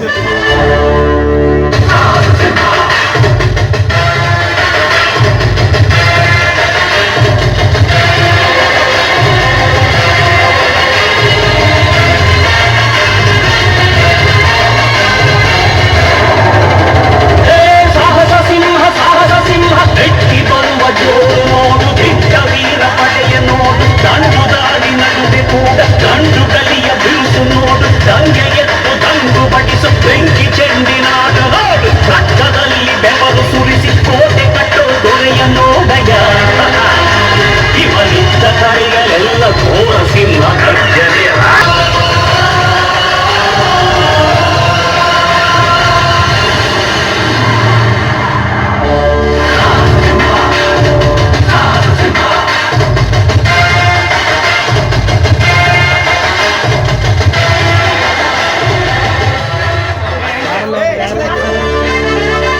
Yeah. ಬೆವರು ಸುರಿಸಿ ಕೋಟೆ ಕಟ್ಟೋ ದೊರೆಯ ನೋಡಯ ಇವನಿದ್ದ ಕಡೆಗಳೆಲ್ಲ ಘೋರ ಸಿಂಹ ಗರ್ಜನೆ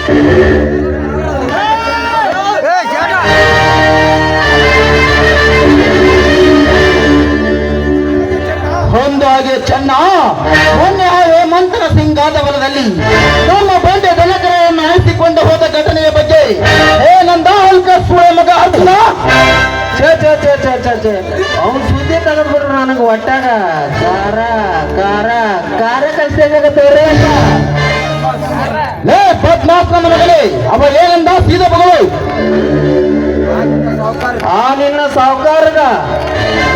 ಒಂದು ಮೊನ್ನೆ ಆ ಹೇಮಂತರ ಸಿಂಗಾದ ಹೊಲದಲ್ಲಿ ನಮ್ಮ ಬಂಡೆ ದನಕರೆಯನ್ನು ಅಳಿಸಿಕೊಂಡು ಹೋದ ಘಟನೆಯ ಬಗ್ಗೆ ಏನಂದ ಅಲ್ಕ ಸುಳೆ ಮಗ ಅರ್ಜುನ! ಛೇ ಛೇ ಛೇ ಛೇ ಛೇ ಛೇ. ಅವ್ನು ಸುದ್ದಿ ತೆಗೆದ್ಬಿಟ್ರು ನನಗೆ ಒಟ್ಟಾಗ. ಕಾರ ಕಾರ ಕಾರ ಕಲ್ಸಾಗತ್ತವ್ರೆ ಲೇ ಬದ್ಮಾಸ್ ನಮ್ಮ ಮಗನೇ ಅವ ಏನಂದ? ಸೀದ ಮಗಳು ಆ ನಿನ್ನ ಸಾವುಕಾರಗ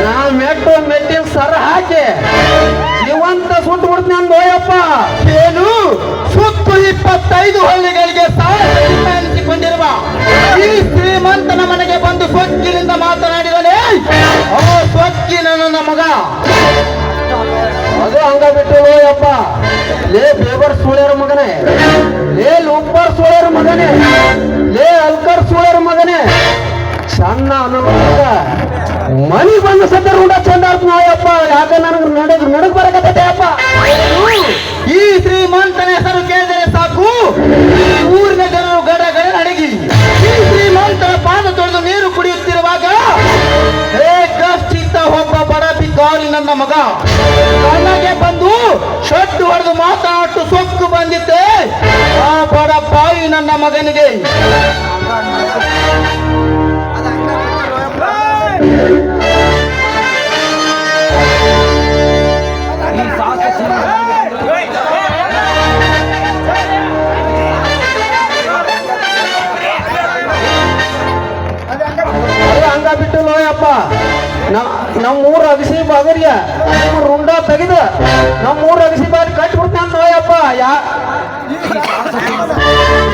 ನಾ ಮೆಟ್ಟು ಮೆಟ್ಟಿನ ಸರ ಹಾಕಿ. ನನ್ನ ಮಗ? ಅದು ಹಂಗ ಬಿಟ್ಟು ಅಪ್ಪ ಲೇ ಬೇಬರ್ ಸುಳ್ಯರ ಮಗನೇ. ಲೇ ಲೂಪರ್ ಸುಳ್ಯರ ಮಗನೇ. ಲೇ ಅಲ್ಕರ್ ಸುಳ್ಯರ ಮಗನೇ. ಸಣ್ಣ ಅನ್ನೋ ಮನಿ ಬಂದ ಸದ್ದ ರೂಢ ಚಂದ ನೋಯಪ್ಪ ಯಾಕ ನನಗೆ ನಡಗ್ ನಡಗ್ ಬರಕತ್ತೈತೆ? ನನ್ನ ಮಗ. ನನಗೆ ಬಂದು ಶಟ್ಟು ಹೊಡೆದು ಮಾತಾಟು ಸೊಕ್ಕು ಬಂದಿದ್ದೆ ಆ ಬಡ ಬಾಯಿ ನನ್ನ ಮಗನಿಗೆ. ಅದು ಬಿಟ್ಟು ನೋಯಪ್ಪ ನಮ್ಮ ಊರ ಅಗಸಿ ಬಗರಿಯ ರುಂಡ ತೆಗೆದ ನಮ್ಮ ಊರ ಅಗಸಿ ಬಾರಿ ಕಟ್ಬಿಡ್ತಾನ ನೋಯಪ್ಪ ಯಾ